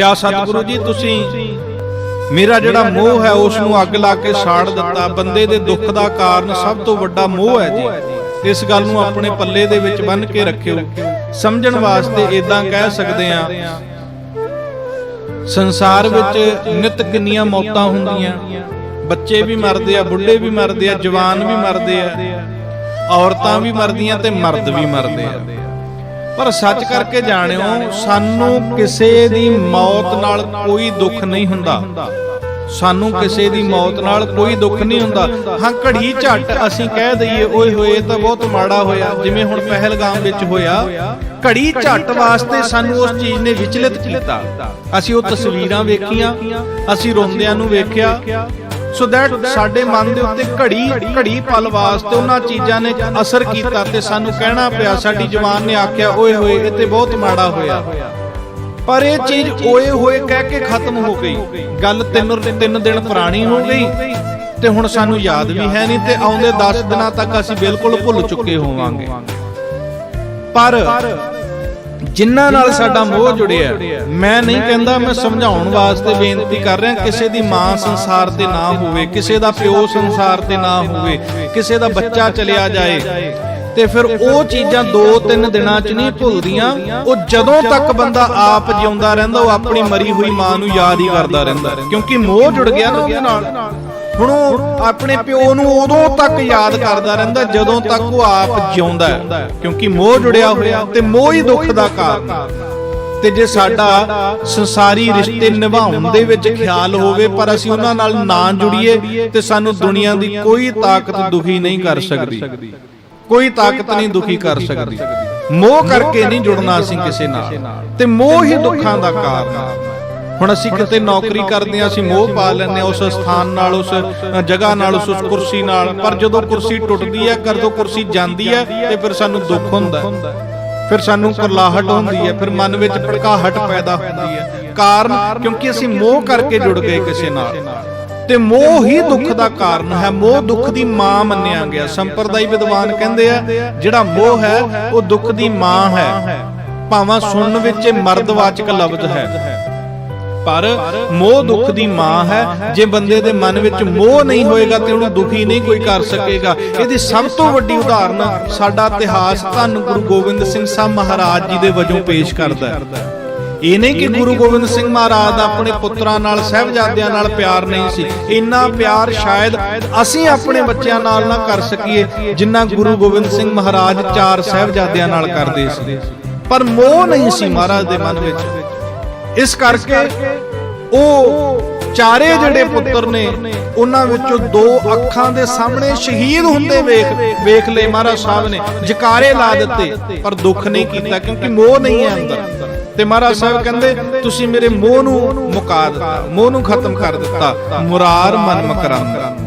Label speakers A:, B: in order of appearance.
A: ਕਿਆ ਸਤਿਗੁਰੂ ਜੀ ਤੁਸੀਂ ਮੇਰਾ ਜਿਹੜਾ ਮੋਹ ਹੈ ਉਸ ਨੂੰ ਅੱਗ ਲਾ ਕੇ ਸਾੜ ਦਿੱਤਾ। ਬੰਦੇ ਦੇ ਦੁੱਖ ਦਾ ਕਾਰਨ ਸਭ ਤੋਂ ਵੱਡਾ ਮੋਹ ਹੈ ਜੀ। ਇਸ ਗੱਲ ਨੂੰ ਆਪਣੇ ਪੱਲੇ ਦੇ ਵਿੱਚ ਬੰਨ ਕੇ ਰੱਖਿਓ। ਸਮਝਣ ਵਾਸਤੇ ਇਦਾਂ ਕਹਿ ਸਕਦੇ ਆ ਸੰਸਾਰ ਵਿੱਚ ਨਿਤ ਕਿੰਨੀਆਂ ਮੌਤਾਂ ਹੁੰਦੀਆਂ। ਬੱਚੇ ਵੀ ਮਰਦੇ ਆ ਬੁੱਢੇ ਵੀ ਮਰਦੇ ਆ ਜਵਾਨ ਵੀ ਮਰਦੇ ਆ ਔਰਤਾਂ ਵੀ ਮਰਦੀਆਂ ਤੇ ਮਰਦ ਵੀ ਮਰਦੇ ਆ। ਪਰ ਸੱਚ ਕਰਕੇ ਜਾਣਿਓ, ਸਾਨੂੰ ਕਿਸੇ ਦੀ ਮੌਤ ਨਾਲ ਕੋਈ ਦੁੱਖ ਨਹੀਂ ਹੁੰਦਾ। ਸਾਨੂੰ ਕਿਸੇ ਦੀ ਮੌਤ ਨਾਲ ਕੋਈ ਦੁੱਖ ਨਹੀਂ ਹੁੰਦਾ। ਹਾਂ, ਘੜੀ ਝੱਟ ਅਸੀਂ ਕਹਿ ਦਈਏ, ਓਏ ਹੋਏ ਤਾਂ ਬਹੁਤ ਮਾੜਾ ਹੋਇਆ। ਜਿਵੇਂ ਹੁਣ ਪਹਿਲਗਾਮ ਵਿੱਚ ਹੋਇਆ, ਘੜੀ ਝੱਟ ਵਾਸਤੇ ਸਾਨੂੰ ਉਸ ਚੀਜ਼ ਨੇ ਵਿਚਲਿਤ ਕੀਤਾ। ਅਸੀਂ ਉਹ ਤਸਵੀਰਾਂ ਵੇਖੀਆਂ, ਅਸੀਂ ਰੋਂਦਿਆਂ ਨੂੰ ਵੇਖਿਆ ਸੋ ਦੈਟ ਸਾਡੇ ਮਨ ਦੇ ਉੱਤੇ ਘੜੀ ਘੜੀ ਪਲ ਵਾਸਤੇ ਉਹਨਾਂ ਚੀਜ਼ਾਂ ਨੇ ਅਸਰ ਕੀਤਾ ਤੇ ਸਾਨੂੰ ਕਹਿਣਾ ਪਿਆ, ਸਾਡੀ ਜਵਾਨ ਨੇ ਆਖਿਆ, ਓਏ ਹੋਏ, ਇਹ ਤੇ ਬਹੁਤ ਮਾੜਾ ਹੋਇਆ। ਪਰ ਇਹ ਚੀਜ਼ ਓਏ ਹੋਏ ਕਹਿ ਕੇ ਖਤਮ ਹੋ ਗਈ। ਗੱਲ ਤਿੰਨ ਤਿੰਨ ਦਿਨ ਪੁਰਾਣੀ ਹੋ ਗਈ ਤੇ ਹੁਣ ਸਾਨੂੰ ਯਾਦ ਵੀ ਹੈ ਨਹੀਂ ਤੇ ਆਉਂਦੇ 10 ਦਿਨਾਂ ਤੱਕ ਅਸੀਂ ਬਿਲਕੁਲ ਭੁੱਲ ਚੁੱਕੇ ਹੋਵਾਂਗੇ। ਪਰ ਜਿਨ੍ਹਾਂ ਨਾਲ ਸਾਡਾ ਮੋਹ ਜੁੜਿਆ ਮੈਂ ਨਹੀਂ ਕਹਿੰਦਾ ਮੈਂ ਸਮਝਾਉਣ ਵਾਸਤੇ ਬੇਨਤੀ ਕਰ ਰਿਹਾ ਕਿਸੇ ਦੀ ਮਾਂ ਸੰਸਾਰ ਤੇ ਨਾ ਹੋਵੇ ਕਿਸੇ ਦਾ ਪਿਓ ਸੰਸਾਰ ਤੇ ਨਾ ਹੋਵੇ ਕਿਸੇ ਦਾ ਬੱਚਾ ਚਲਿਆ ਜਾਏ। ਤੇ ਫਿਰ ਉਹ ਚੀਜ਼ਾਂ 2-3 ਦਿਨਾਂ 'ਚ ਨਹੀਂ ਭੁੱਲਦੀਆਂ ਉਹ ਜਦੋਂ ਤੱਕ ਬੰਦਾ ਆਪ ਜਿਉਂਦਾ ਰਹਿੰਦਾ ਉਹ ਆਪਣੀ ਮਰੀ ਹੋਈ ਮਾਂ ਨੂੰ ਯਾਦ ਹੀ ਕਰਦਾ ਰਹਿੰਦਾ। ਕਿਉਂਕਿ ਮੋਹ ਜੁੜ ਗਿਆ ਨਾ ਉਹਦੇ ਨਾਲ। ਹੁਣ ਉਹ ਆਪਣੇ ਪਿਓ ਨੂੰ ਉਦੋਂ ਤੱਕ ਯਾਦ ਕਰਦਾ ਰਹਿੰਦਾ, ਜਦੋਂ ਤੱਕ ਉਹ ਆਪ ਜਿਉਂਦਾ ਹੈ। ਕਿਉਂਕਿ ਮੋਹ ਜੁੜਿਆ ਹੋਇਆ ਤੇ ਮੋਹ ਹੀ ਦੁੱਖ ਦਾ ਕਾਰਨ ਤੇ ਜੇ ਸਾਡਾ ਸੰਸਾਰੀ ਰਿਸ਼ਤੇ ਨਿਭਾਉਣ ਦੇ ਵਿੱਚ ਖਿਆਲ ਹੋਵੇ, ਪਰ ਅਸੀਂ ਉਹਨਾਂ ਨਾਲ ਨਾ ਜੁੜੀਏ, ਤੇ ਸਾਨੂੰ ਦੁਨੀਆ ਦੀ ਕੋਈ ਤਾਕਤ ਦੁਖੀ ਨਹੀਂ ਕਰ ਸਕਦੀ। ਕੋਈ ਤਾਕਤ ਨਹੀਂ ਦੁਖੀ ਕਰ ਸਕਦੀ। ਮੋਹ ਕਰਕੇ ਨਹੀਂ ਜੁੜਨਾ ਅਸੀਂ ਕਿਸੇ ਨਾਲ। ਤੇ ਮੋਹ ਹੀ ਦੁੱਖਾਂ ਦਾ ਕਾਰਨ ਹੈ। ਹੁਣ ਅਸੀਂ ਕਿਤੇ ਨੌਕਰੀ ਕਰਦੇ ਆ ਅਸੀਂ ਮੋਹ ਪਾ ਲੈਂਦੇ ਆ ਉਸ ਸਥਾਨ ਨਾਲ, ਉਸ ਜਗ੍ਹਾ ਨਾਲ, ਉਸ ਕੁਰਸੀ ਨਾਲ। ਪਰ ਜਦੋਂ ਕੁਰਸੀ ਟੁੱਟਦੀ ਹੈ ਕਦੋਂ ਕੁਰਸੀ ਜਾਂਦੀ ਹੈ, ਤੇ ਫਿਰ ਸਾਨੂੰ ਦੁੱਖ ਹੁੰਦਾ ਫਿਰ ਸਾਨੂੰ ਕਰਲਾਹਟ ਹੁੰਦੀ ਹੈ, ਫਿਰ ਮਨ ਵਿੱਚ ਭੜਕਾਹਟ ਪੈਦਾ ਹੁੰਦੀ ਹੈ। ਕਾਰਨ, ਕਿਉਂਕਿ ਅਸੀਂ ਮੋਹ ਕਰਕੇ ਜੁੜ ਗਏ ਕਿਸੇ ਨਾਲ। ਤੇ ਮੋਹ ਹੀ ਦੁੱਖ ਦਾ ਕਾਰਨ ਹੈ। ਮੋਹ ਦੁੱਖ ਦੀ ਮਾਂ ਮੰਨਿਆ ਗਿਆ। ਸੰਪਰਦਾਇ ਵਿਦਵਾਨ ਕਹਿੰਦੇ ਆ, ਜਿਹੜਾ ਮੋਹ ਹੈ, ਉਹ ਦੁੱਖ ਦੀ ਮਾਂ ਹੈ। ਭਾਵੇਂ ਸੁਣਨ ਵਿੱਚ ਇਹ ਮਰਦਵਾਚਕ ਲਫ਼ਜ਼ ਹੈ। ਪਰ ਮੋਹ ਦੁੱਖ ਦੀ ਮਾਂ ਹੈ। ਜੇ ਬੰਦੇ ਦੇ ਮਨ ਵਿੱਚ ਮੋਹ ਨਹੀਂ ਹੋਏਗਾ ਤੇ ਉਹਨੂੰ ਦੁਖੀ ਨਹੀਂ ਕੋਈ ਕਰ ਸਕੇਗਾ। ਇਹਦੀ ਸਭ ਤੋਂ ਵੱਡੀ ਉਦਾਹਰਨ ਸਾਡਾ ਇਤਿਹਾਸ ਧੰਨ ਗੁਰੂ ਗੋਬਿੰਦ ਸਿੰਘ ਸਾਹਿਬ ਮਹਾਰਾਜ ਜੀ ਦੇ ਵਜੋਂ ਪੇਸ਼ ਕਰਦਾ ਹੈ। ਇਹ ਨਹੀਂ ਕਿ ਗੁਰੂ ਗੋਬਿੰਦ ਸਿੰਘ ਮਹਾਰਾਜ ਦਾ ਆਪਣੇ ਪੁੱਤਰਾਂ ਨਾਲ, ਸਹਿਬਜ਼ਾਦਿਆਂ ਨਾਲ ਪਿਆਰ ਨਹੀਂ ਸੀ। ਇੰਨਾ ਪਿਆਰ ਸ਼ਾਇਦ ਅਸੀਂ ਆਪਣੇ ਬੱਚਿਆਂ ਨਾਲ ਨਾ ਕਰ ਸਕੀਏ, ਜਿੰਨਾ ਗੁਰੂ ਗੋਬਿੰਦ ਸਿੰਘ ਮਹਾਰਾਜ ਚਾਰ ਸਹਿਬਜ਼ਾਦਿਆਂ ਨਾਲ ਕਰਦੇ ਸੀ। ਪਰ ਮੋਹ ਨਹੀਂ ਸੀ ਮਹਾਰਾਜ ਦੇ ਮਨ ਵਿੱਚ। ਇਸ ਕਰਕੇ ਉਹ ਚਾਰੇ ਜਿਹੜੇ ਪੁੱਤਰ ਨੇ, ਉਹਨਾਂ ਵਿੱਚੋਂ ਦੋ ਅੱਖਾਂ ਦੇ ਸਾਹਮਣੇ ਸ਼ਹੀਦ ਹੁੰਦੇ ਵੇਖ ਵੇਖ ਲਏ ਮਹਾਰਾਜ ਸਾਹਿਬ ਨੇ, ਜਕਾਰੇ ਲਾ ਦਿੱਤੇ, ਪਰ ਦੁੱਖ ਨਹੀਂ ਕੀਤਾ, ਕਿਉਂਕਿ ਮੋਹ ਨਹੀਂ ਹੈ ਅੰਦਰ। ਤੇ ਮਹਾਰਾਜ ਸਾਹਿਬ ਕਹਿੰਦੇ, ਤੁਸੀਂ ਮੇਰੇ ਮੋਹ ਨੂੰ ਮੁਕਾ ਦਿੱਤਾ, ਮੋਹ ਨੂੰ ਖਤਮ ਕਰ ਦਿੱਤਾ, ਮੁਰਾਰ ਮਨ ਮਕਰੰਦ।